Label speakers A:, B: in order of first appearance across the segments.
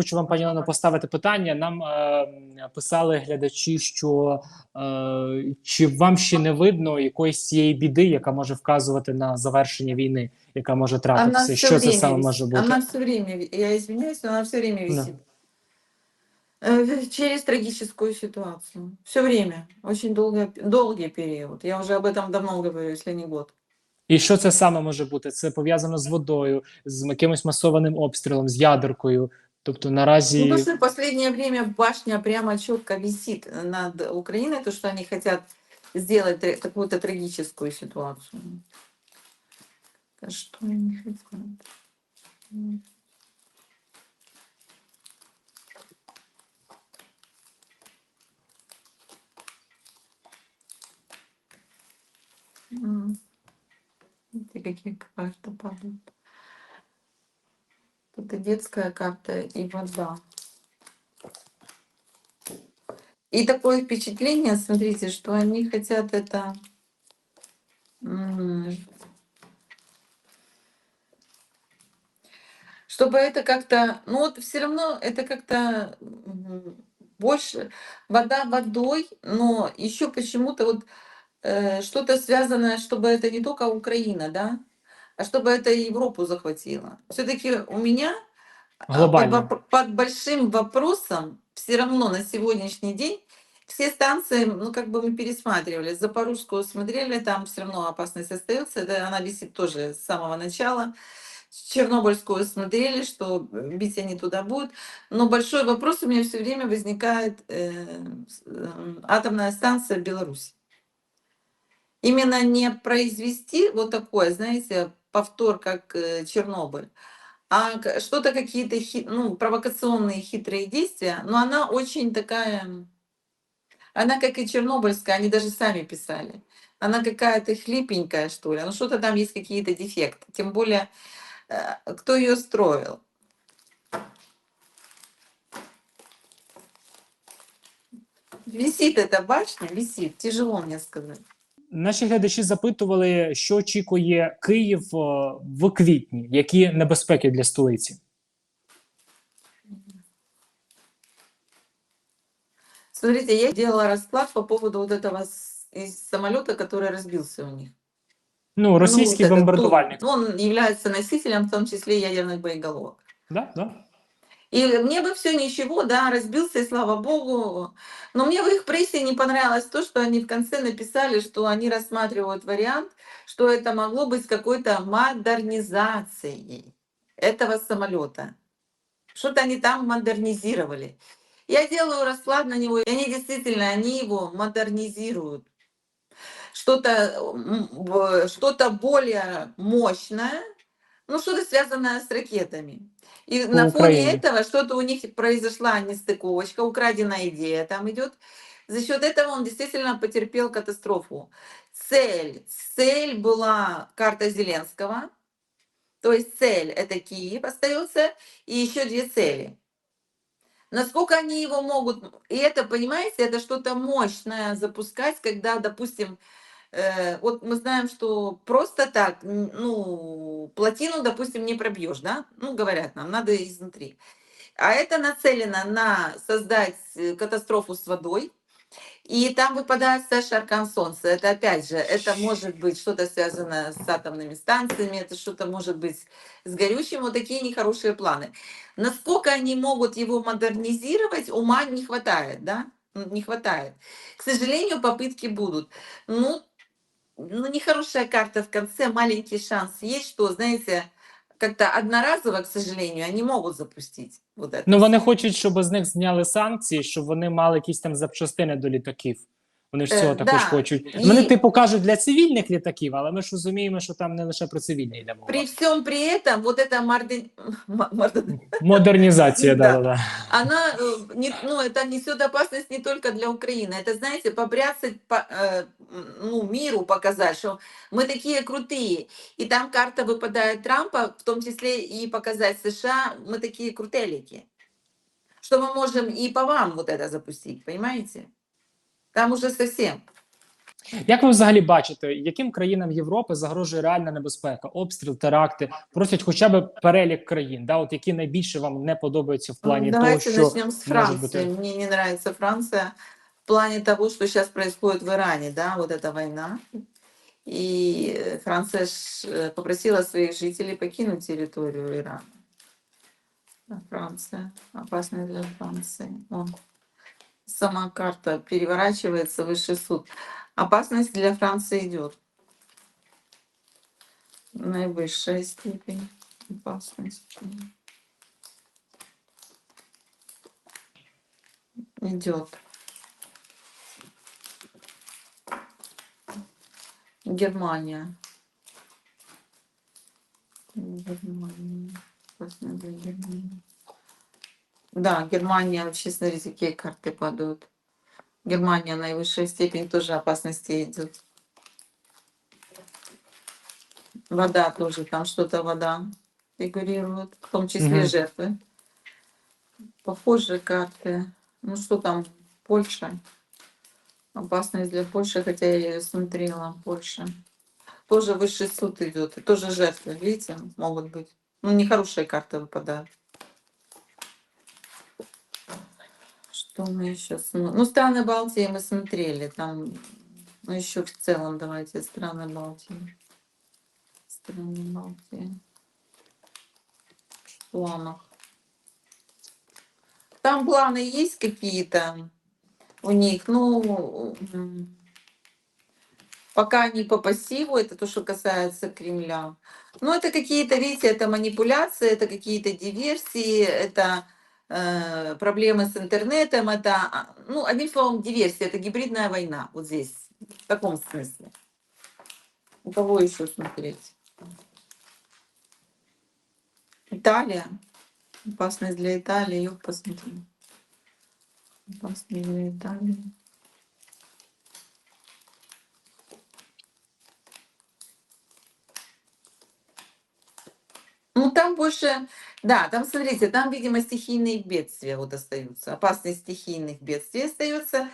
A: хочу вам, пані Олено, поставити питання. Нам е, писали глядачі, що е, чи вам ще не видно якоїсь цієї біди, яка може вказувати на завершення війни, яка може трапитися? Що це саме може бути?
B: Она все время, я извиняюсь, но она все время
A: Да.
B: Э, Через трагическую ситуацию. Все время. Очень долгий, долгий период. Я уже об этом давно говорю, если не год.
A: І що це саме може бути? Це пов'язано з водою, з якимось масованим обстрілом, з ядеркою. Тобто
B: Ну,
A: наразі
B: что в последнее время башня прямо четко висит над Украиной, то, что они хотят сделать какую-то трагическую ситуацию. Что они хотят? Смотри, какие карты падают. И детская карта, и вода. И такое впечатление, смотрите, что они хотят это... Чтобы это как-то... Ну вот все равно это как-то больше... Вода водой, но еще почему-то вот э, что-то связанное, чтобы это не только Украина, да, а чтобы это Европу захватило. Все-таки у меня а, под,
A: глобально.
B: под большим вопросом все равно на сегодняшний день все станции, ну как бы мы пересматривали, Запорожскую смотрели, там все равно опасность остается, это она висит тоже с самого начала. Чернобыльскую смотрели, что э, бить они туда будут. Но большой вопрос у меня все время возникает э, э, атомная станция в Беларуси. Именно не произвести вот такое, знаете, повтор, как э, Чернобыль, а что-то какие-то ну, провокационные хитрые действия, но она очень такая, она как и Чернобыльская, они даже сами писали. Она какая-то хлипенькая, что ли, ну что-то там есть какие-то дефекты. Тем более, э, кто ее строил. Висит эта башня, висит, тяжело мне сказать.
A: Наші глядачі запитували, що очікує Київ е, в квітні, які небезпеки для столиці.
B: Смотрите, я делала расклад по поводу вот этого с- из самолета, который разбился у них.
A: Ну, російський
B: Ну, вот этот
A: бомбардувальник.
B: Ту. Он является носителем, в том числе ядерных боеголовок.
A: Да, да.
B: И мне бы все ничего, да, разбился, и слава богу. Но мне в их прессе не понравилось то, что они в конце написали, что они рассматривают вариант, что это могло быть какой-то модернизацией этого самолета. Что-то они там модернизировали. Я делаю расклад на него, и они действительно, они его модернизируют. Что-то м, в- что-то более мощное, ну, что-то связанное с ракетами. И
A: По
B: на фоне
A: Украине.
B: этого что-то у них произошла нестыковочка, украденная идея там идет. За счет этого он действительно потерпел катастрофу. Цель. Цель была карта Зеленского. То есть цель это Киев остается, и еще две цели. Насколько они его могут... И это, понимаете, это что-то мощное запускать, когда, допустим, э, вот мы знаем, что просто так, ну, плотину, допустим, не пробьешь, да? Ну, говорят нам, надо изнутри. А это нацелено на создать э, катастрофу с водой. И там выпадает Саша Аркан Солнца. Это опять же, это может быть что-то связано с атомными станциями, это что-то может быть с горючим. Вот такие нехорошие планы. Насколько они могут его модернизировать, ума не хватает, да? Ну, Не хватает. К сожалению, попытки будут. Ну, ну, нехорошая карта в конце, маленький шанс есть, что, знаете, как-то одноразово, к сожалению, они могут запустить вот это.
A: Ну вони хочуть, щоб з них зняли санкції, щоб вони мали якісь там запчастини до літаків. Вони ж
B: Е,
A: цього також
B: да.
A: хочуть.
B: І-
A: Вони типу кажуть для цивільних літаків, але ми ж розуміємо, що там не лише про цивільні йде мова.
B: При всем при этом, вот эта морден- м- морден-
A: Модернізація, да,
B: Да.
A: да, да.
B: она, э, не, ну, это несет опасность не только для Украины. Это, знаете, побрясать по, э, м, ну, миру, показать, что мы такие крутые. И там карта выпадает Трампа, в том числе и показать США, мы такие крутелики. Что мы можем и по вам вот это запустить, понимаете? Там уже совсем.
A: Як ви взагалі бачите, яким країнам Європи загрожує реальна небезпека, обстріл, теракти? Просять хоча б перелік країн, да, от які найбільше вам не подобаються в плані того,
B: Давайте
A: що
B: начнем с
A: может
B: Франции.
A: быть,
B: Мне не нравится Франция в плане того, что сейчас происходит в Иране, да, вот эта война. И э, Франция ж, э, попросила своих жителей покинуть территорию Ирана. Да, Франция, опасная для Франции. Вон, сама карта переворачивается, высший суд. Опасность для Франции идет. Наивысшая степень опасности. Идет. Германия. Германия. Опасная для Германии. Да, Германия, смотрите, какие карты падают. Германия наивысшая степень тоже опасности идет. Вода тоже, там что-то вода фигурирует, в том числе
A: Мгм.
B: жертвы. Похожие карты. Ну что там, Польша. Опасность для Польши, хотя я ее смотрела, Польша. Тоже высший суд идет, и тоже жертвы, видите, могут быть. Ну, нехорошие карты выпадают. Что мы еще смотрим? Ну, страны Балтии мы смотрели, там, ну, еще в целом давайте страны Балтии. Страны Балтии. В планах. Там планы есть какие-то у них, ну, пока они по пассиву, это то, что касается Кремля. Ну, это какие-то, видите, это манипуляции, это какие-то диверсии, это проблемы с интернетом, это, а, ну, одним словом, диверсия, это гибридная война, вот здесь, в таком смысле. У кого еще смотреть? Италия. Опасность для Италии, ее посмотрим. Опасность для Италии. Ну, там больше, да, там, смотрите, там, видимо, стихийные бедствия вот остаются, опасность стихийных бедствий остается,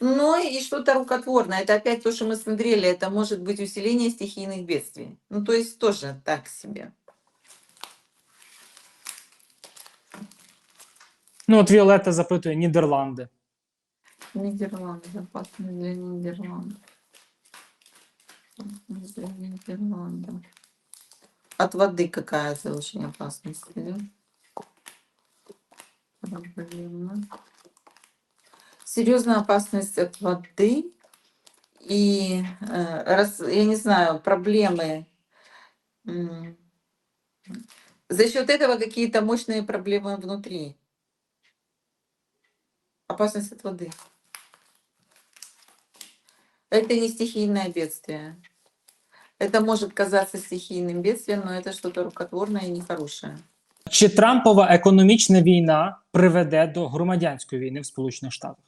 B: но и что-то рукотворное. Это опять то, что мы смотрели, это может быть усиление стихийных бедствий. Ну, то есть тоже так себе.
A: ну от Віолетта запитує Нідерланди.
B: Нидерланды, опасность для Нидерландов. Опасность для Нидерландов. От воды какая-то очень опасность идет. Проблема. Серьезная опасность от воды. И, э, раз, я не знаю, проблемы. За счет этого какие-то мощные проблемы внутри. Опасность от воды. Это не стихийное бедствие. Это может казаться стихийным бедствием, но это что-то рукотворное и нехорошее.
A: Чи Трампова економічна війна приведе до громадянської війни в Сполучених Штатах?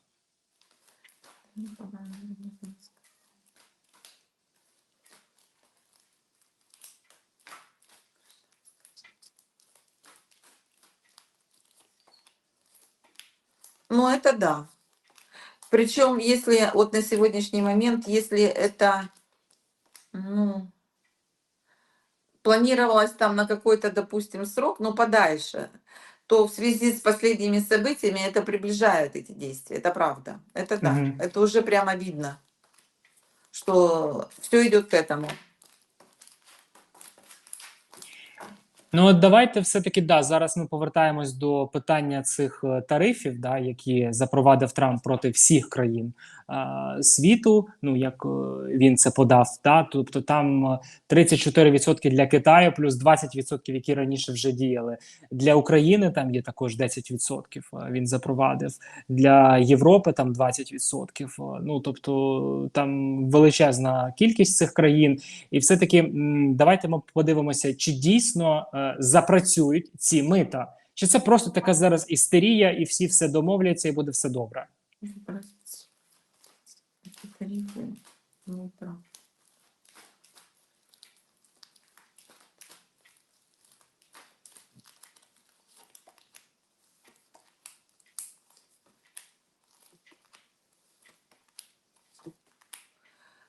B: Ну, это да. Причем, если вот на сегодняшний момент, если это планировалось там на какой-то, допустим, срок, но подальше, то в связи с последними событиями это приближает эти действия. Это правда. Это да.
A: Мгм.
B: Это уже прямо видно, что все идет к этому.
A: Ну от давайте все-таки да, зараз ми повертаємось до питання цих е, тарифів, да, які запровадив Трамп проти всіх країн е, Світу. Ну як е, він це подав, да, тобто там е, 34% для Китаю, плюс 20%, які раніше вже діяли. Для України там є також 10%. е, Він запровадив для Європи там 20%. е, Ну тобто там величезна кількість цих країн. І все-таки давайте ми подивимося, чи дійсно е, запрацюють ці мита, чи це просто така зараз істерія, і всі все домовляться, і буде все добре.
B: Эти тарифы,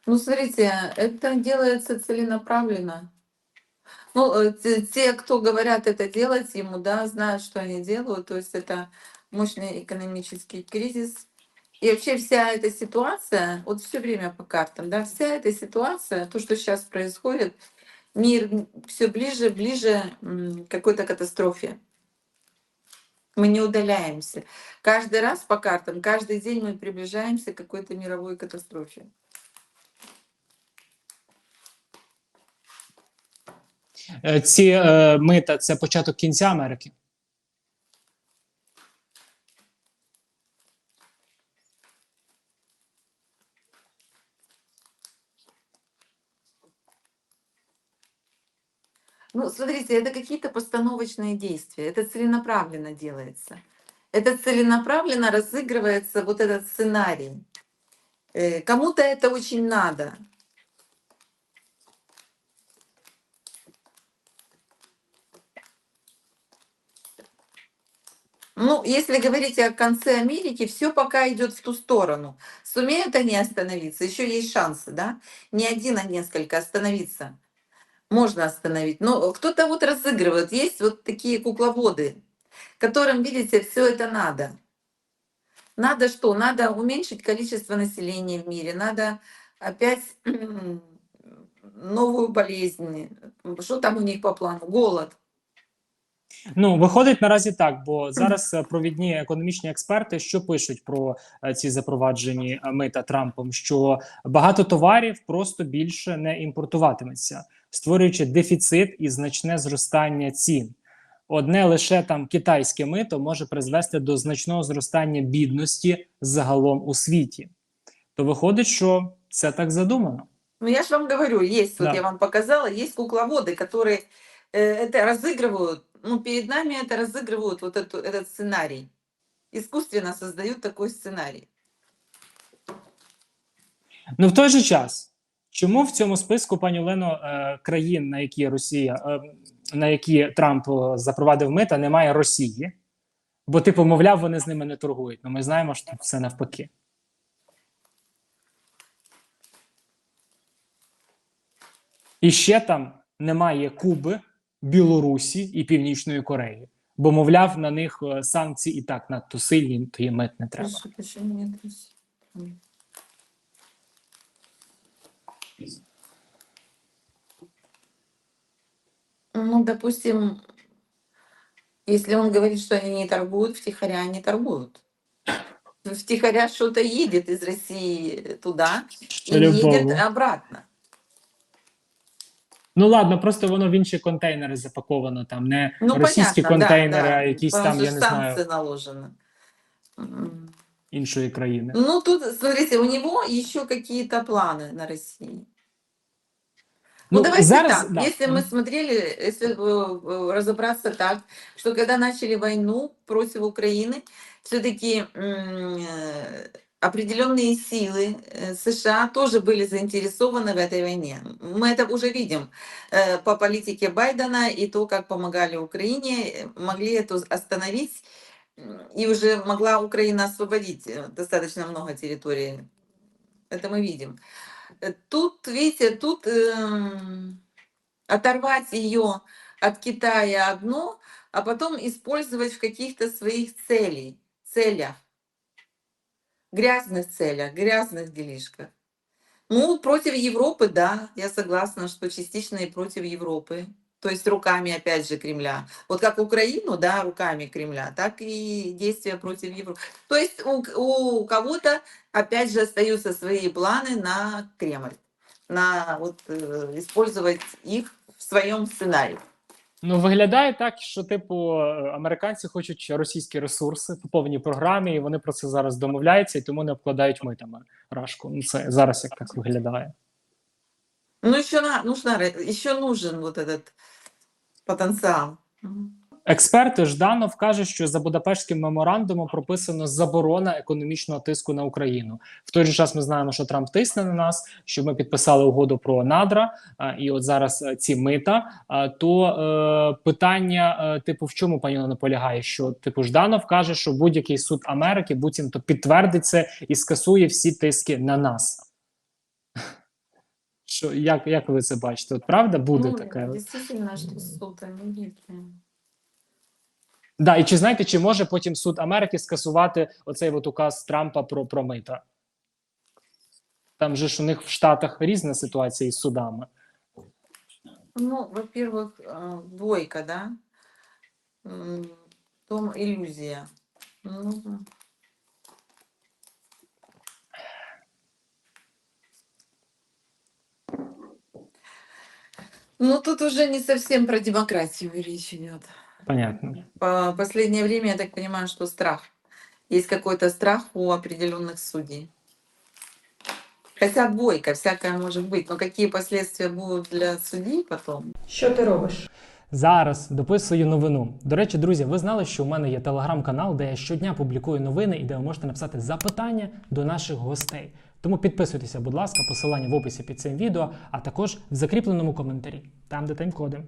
B: ну, смотрите, это делается целенаправленно. Ну, э, те, кто говорят это делать ему, да, знают, что они делают. То есть это мощный экономический кризис. И вообще вся эта ситуация, вот все время по картам, да, вся эта ситуация, то, что сейчас происходит, мир все ближе, ближе к какой-то катастрофе. Мы не удаляемся. Каждый раз по картам, каждый день мы приближаемся к какой-то мировой катастрофе.
A: Ці е, мита це початок кінця Америки.
B: Ну, смотрите, это какие-то постановочные действия. Это целенаправленно делается. Это целенаправленно разыгрывается вот этот сценарий. Э, Кому-то это очень надо. Ну, если говорить о конце Америки, все пока идет в ту сторону. Сумеют они остановиться? Еще есть шансы, да? Не один, а несколько остановиться. Можно остановить. Но кто-то вот разыгрывает. Есть вот такие кукловоды, которым, видите, все это надо. Надо что? Надо уменьшить количество населения в мире. Надо опять новую болезнь. Что там у них по плану? Голод.
A: Ну виходить наразі так, бо зараз е, провідні економічні експерти що пишуть про е, ці запроваджені е, мита Трампом, що багато товарів просто більше не імпортуватиметься, створюючи дефіцит і значне зростання цін. Одне лише там китайське мито може призвести до значного зростання бідності загалом у світі. То виходить, що це так задумано.
B: Ну, я же вам говорю, есть, вот
A: Да.
B: я вам показала, есть кукловоды, которые э, это разыгрывают, ну, перед нами это разыгрывают вот эту, этот сценарий. Искусственно создают такой сценарий.
A: Ну в той же час, чому в цьому списку, пані Олено, е, країн, на які Росія, е, на які Трамп е, запровадив мита, немає Росії? Бо ти помовляв, вони з ними не торгують. Ну ми знаємо, що тут все навпаки. І ще там немає Куби, Білорусі і Північної Кореї. Бо, мовляв, на них е, санкції і так надто сильні, то їм мит не треба.
B: Прошу, почему нет России? М. Ну, допустим, если он говорит, что они не торгуют, втихаря они торгуют. Втихаря что-то едет из России туда и
A: По-любому.
B: едет обратно.
A: Ну ладно, просто воно в інші контейнери запаковано. Там не
B: Ну,
A: російські
B: понятно,
A: контейнери,
B: да,
A: а
B: да.
A: якісь
B: Потому
A: там,
B: что
A: я не
B: санкции
A: знаю,
B: наложены. М.
A: іншої країни.
B: Ну, тут, смотрите, у него еще какие-то планы на России. Ну,
A: Ну,
B: давайте
A: зараз,
B: так.
A: да.
B: Если мы
A: Мгм.
B: смотрели, если э, э, разобраться так, что когда начали войну против Украины, все-таки определенные силы э, США тоже были заинтересованы в этой войне. Мы это уже видим э, по политике Байдена и то, как помогали Украине, э, могли это остановить, и уже могла Украина освободить э, достаточно много территории. Это мы видим. Э, Тут, видите, тут эм, оторвать ее от Китая одно, а потом использовать в каких-то своих целей, целях, грязных целях, грязных делишках. Ну, против Европы, да, я согласна, что частично и против Европы. То есть руками, опять же, Кремля. Вот как Украину, да, руками Кремля, так и действия против Европы. То есть у, у кого-то, опять же, остаются свои планы на Кремль, на вот э, использовать их в своем сценарии.
A: Ну виглядає так, що типу американці хочуть російські ресурси по повній програмі, і вони про це зараз домовляються, і тому не обкладають митами рашку. Ну це зараз як так виглядає.
B: Ну, еще на, нужна, еще нужен вот этот потенциал.
A: Експерти Жданов каже, що за Будапештським меморандумом прописано заборона економічного тиску на Україну. В той же час ми знаємо, що Трамп тисне на нас, що ми підписали угоду про надра, а, і от зараз е, ці мита. А, то е, питання, е, типу, в чому пані Олена полягає? Що типу Жданов каже, що будь-який суд Америки буцімто підтвердить це і скасує всі тиски на нас. Що, як, як ви це бачите? От правда буде
B: Ну,
A: таке?
B: Действительно, что суд Америки.
A: Да, і чи знаєте, чи може потім суд Америки скасувати оцей от указ Трампа про, про мита? Там же ж у них в Штатах різна ситуація із судами.
B: Ну, во-первых, э, двойка, да? М, Том иллюзия. Ну, Ну, тут уже не совсем про демократию речь идет.
A: Понятно.
B: По последнее время я так понимаю, что страх. Есть какой-то страх у определенных судей. Хотя двойка, всякое может быть, но какие последствия будут для судей потом?
C: Що ти робиш?
A: Зараз дописую новину. До речі, друзі, ви знали, що у мене є телеграм-канал, де я щодня публікую новини і де ви можете написати запитання до наших гостей. Тому підписуйтеся, будь ласка, посилання в описі під цим відео, а також в закріпленому коментарі, там де тайм-коди.